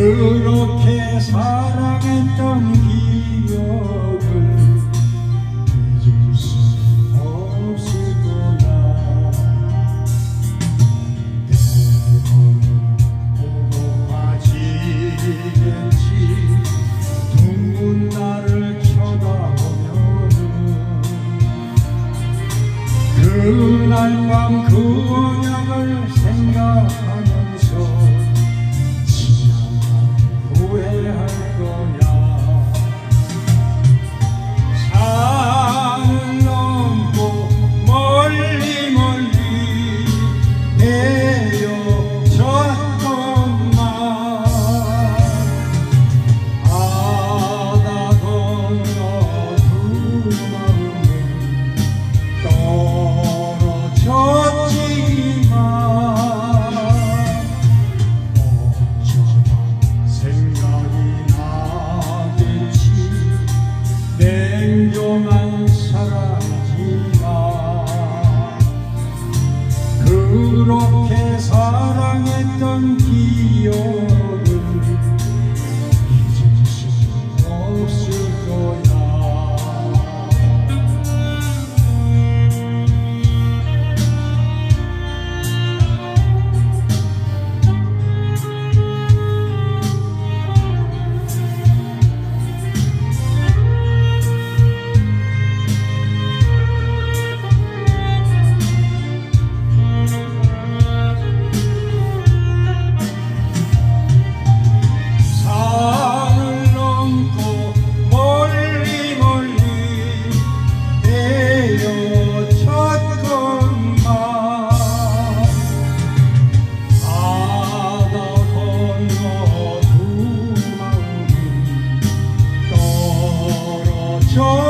그렇게 사랑했던 기억은 잊을 수 없을구나. 때로는 고마지겠지. 둥근 나를 쳐다보면 그날 밤 그녀를 생각 너만 살아 show.